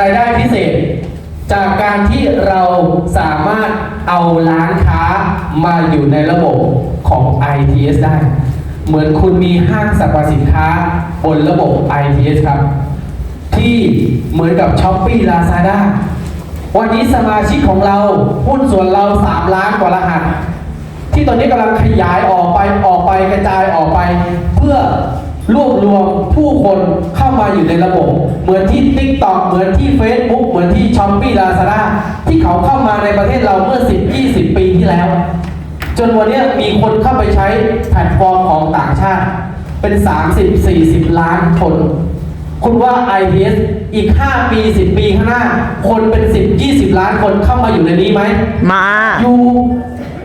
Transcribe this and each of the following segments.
รายได้พิเศษ จากการที่เราสามารถเอาร้านค้ามาอยู่ในระบบของ ITS ได้ เหมือนคุณมีห้างสรรพสินค้าบนระบบ ITS ครับ ที่เหมือนกับ s h อ p e e Lazada วันนี้สมาชิกของเราหุ้นส่วนเรา 3 ล้านกว่ารหัส ที่ตอนนี้กำลังขยายออกไปออกไปกระจายออกไป เพื่อรวบรวมผู้คนเข้ามาอยู่ในระบบ เหมือนที่ TikTok เหมือน 10 20 ปีที่แล้ว จนวันนี้มีคนเข้าไปใช้แพลตฟอร์มของต่างชาติ เป็น 30 40 ล้านคน คุณว่า IPS อีก 5 ปี 10 ปีข้างหน้า คนเป็น 10 20 ล้านคนเข้ามาอยู่ในนี้ไหมมาอยู่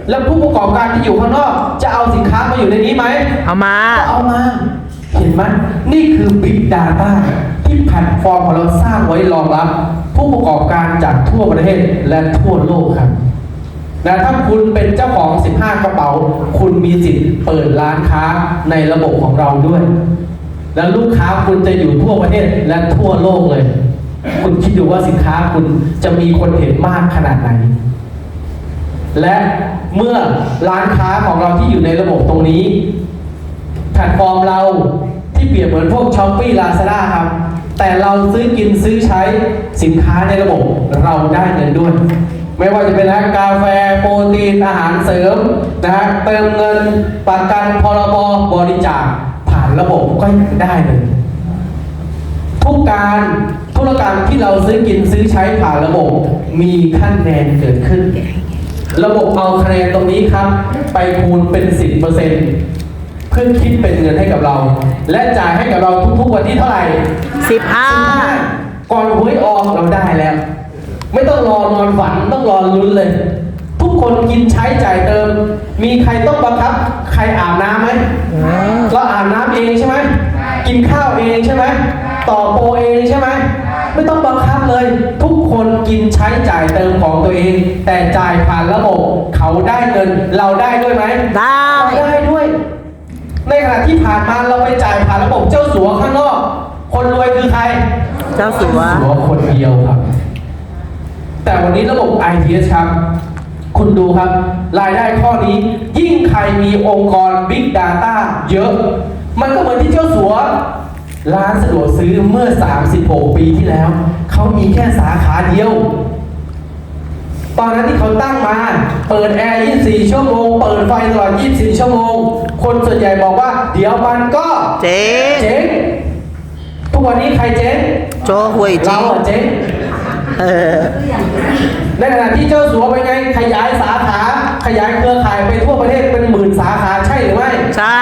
แล้วผู้ประกอบการที่อยู่ข้างนอก จะเอาสินค้ามาอยู่ในนี้ไหมเอามาเอามา เห็นไหมนี่คือ Big Data ที่แพลตฟอร์มของเราสร้างไว้รองรับ ผู้ประกอบการจากทั่วประเทศและทั่วโลกครับ นะถ้าคุณเป็นเจ้าของ 15 กระเป๋า คุณมีสิทธิ์เปิดร้านค้าในระบบของเราด้วย แล้วลูกค้าคุณจะอยู่ทั่วประเทศและทั่วโลกเลย คุณคิดดูว่าสินค้าคุณจะมีคนเห็นมากขนาดไหน และเมื่อร้านค้าของเราที่อยู่ในระบบตรงนี้แพลตฟอร์มเราที่เปรียบเหมือนพวกช้อปปี้ลาซาด้าครับ แต่เราซื้อกินซื้อใช้สินค้าในระบบเราได้เงินด้วย ไม่ว่าจะเป็นนะกาแฟโปรตีนอาหารเสริมนะฮะเติมเงินประกันพรบบริจาคผ่านระบบก็ยังได้เลยทุกการธุรกรรมที่เราซื้อกินซื้อใช้ผ่านระบบมีขั้นแนนเกิดขึ้น ระบบเอาคะแนนตรงนี้ครับ ไปคูณเป็น 10%เพื่อคิดเป็นเงินให้กับเรา และจ่ายให้กับเราทุกๆวันที่เท่าไหร่15 ไม่ต้องรอนอนฝันต้องรอลุ้นเลย ทุกคนกินใช้จ่ายเติม มีใครต้องบังคับ ใครอาบน้ำไหมเราอาบน้ำเองใช่ไหมกินข้าวเองใช่ไหมต่อโปรเองใช่ไหมไม่ต้องบังคับเลย ทุกคนกินใช้จ่ายเติมของตัวเอง แต่จ่ายผ่านระบบเขาได้เงิน เราได้ด้วยไหมได้ได้ด้วย ในขณะที่ผ่านมาเราไปจ่ายผ่านระบบเจ้าสัวข้างนอก คนรวยคือใคร เจ้าสัวสัวคนเดียวครับ แต่วันนี้ระบบ ITS ครับ คุณดูครับ รายได้ข้อนี้ ยิ่งใครมีองค์กร Big Data เยอะ มันก็เหมือนที่เจ้าสัวร้านสะดวกซื้อเมื่อ 36 ปีที่แล้ว เขามีแค่สาขาเดียว ตอนนั้นที่เขาตั้งมา เปิดแอร์ 24 ชั่วโมง เปิดไฟตลอด 24 ชั่วโมง คนส่วนใหญ่บอกว่า เดี๋ยวมันก็เจ๊เจ๊งทุกวันนี้ใครเจ๊งโจหวยจริเรางอะเจ๊งเออ ในขณะที่เจ้าสัวเป็นไงขยายสาขา ขยายเครือข่ายไปทั่วประเทศเป็นหมื่นสาขาใช่หรือไม่ ใช่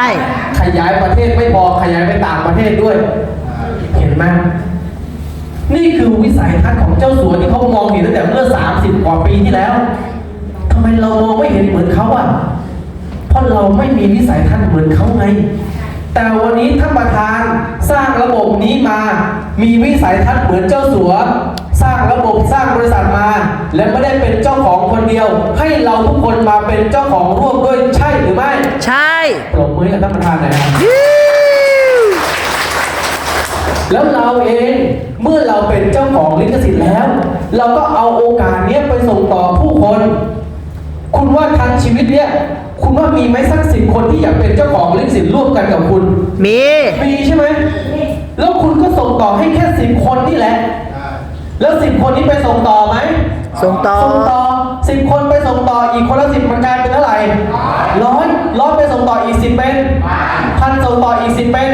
ขยายประเทศไม่พอขยายไปต่างประเทศด้วย เห็นไหมนี่คือวิสัยทัศน์ของเจ้าสัวที่เขามองเห็นตั้งแต่เมื่อ 30 กว่าปีที่แล้วทำไมเรามองไม่เห็นเหมือนเขาอะเพราะเราไม่มีวิสัยทัศน์เหมือนเขาไง แต่วันนี้ท่านประธานสร้างระบบนี้มา มีวิสัยทัศน์เหมือนเจ้าสัว สร้างระบบสร้างบริษัทมา และไม่ได้เป็นเจ้าของคนเดียว ให้เราทุกคนมาเป็นเจ้าของร่วมด้วยใช่หรือไม่ ใช่ปรบมือให้กับท่านประธานหน่อยครับยูแล้วเราเองเมื่อเราเป็นเจ้าของลิขสิทธิ์แล้ว เราก็เอาโอกาสเนี้ยไปส่งต่อผู้คน คุณว่าทั้งชีวิตเนี้ยคุณว่ามีไหมสักสิบคนที่อยากเป็นเจ้าของลิขสิทธิ์ร่วมกันกับคุณ มี มีใช่ไหม แล้วคุณก็ส่งต่อให้แค่สิบคนนี่แหละ แล้วสิบคนนี้ไปส่งต่อไหม ส่งต่อ ส่งต่อสิบคนไปส่งต่ออีกคนละสิบมันกลายเป็นเท่าไหร่ร้อยร้อยไปส่งต่ออีกสิบเป็นพันส่งต่ออีกสิบเป็น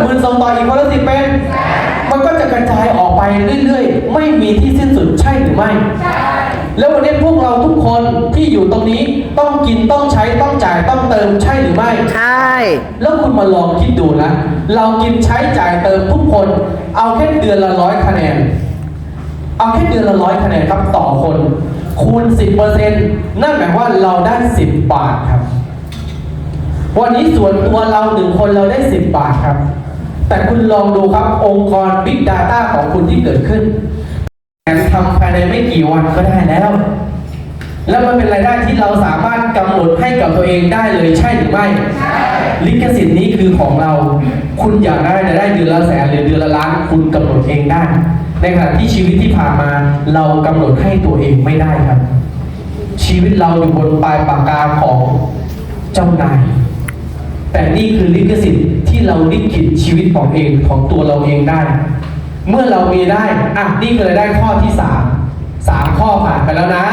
หมื่นส่งต่ออีกคนละสิบเป็น มันก็จะกระจายออกไปเรื่อยๆ ไม่มีที่สิ้นสุดใช่หรือไม่ แล้ววันนี้พวกเราทุกคนที่ อยู่ตรงนี้ต้องกินต้องใช้ต้องจ่ายต้องเติมใช่หรือไม่ ใช่ แล้วคุณมาลองคิดดูนะ เรากินใช้จ่ายเติมทุกคน เอาแค่เดือนละร้อยคะแนน เอาแค่เดือนละร้อยคะแนนครับต่อคน คูณ 10%นั่นหมายว่าเราได้ 10 บาทครับ วันนี้ส่วนตัวเราหนึ่งคนเราได้ 10 บาทครับ แต่คุณลองดูครับองค์กร Big Data ของคุณที่เกิดขึ้นแผนทำภายในไม่กี่วันก็ได้แล้ว แล้วมันเป็นรายได้ที่เราสามารถกำหนดให้กับตัวเองได้เลยใช่หรือไม่ ลิขสิทธิ์นี้คือของเรา คุณอยากได้รายได้เดือนละแสนหรือเดือนละล้านคุณกำหนดเองได้ ในขณะที่ชีวิตที่ผ่านมาเรากำหนดให้ตัวเองไม่ได้ครับ ชีวิตเราอยู่บนปลายปากกาของเจ้านายแต่นี่คือลิขสิทธิ์ที่เราลิขิตชีวิตของเองของตัวเราเองได้ เมื่อเรามีได้อะนี่คือรายได้ข้อที่สามสามข้อผ่านไปแล้วนะ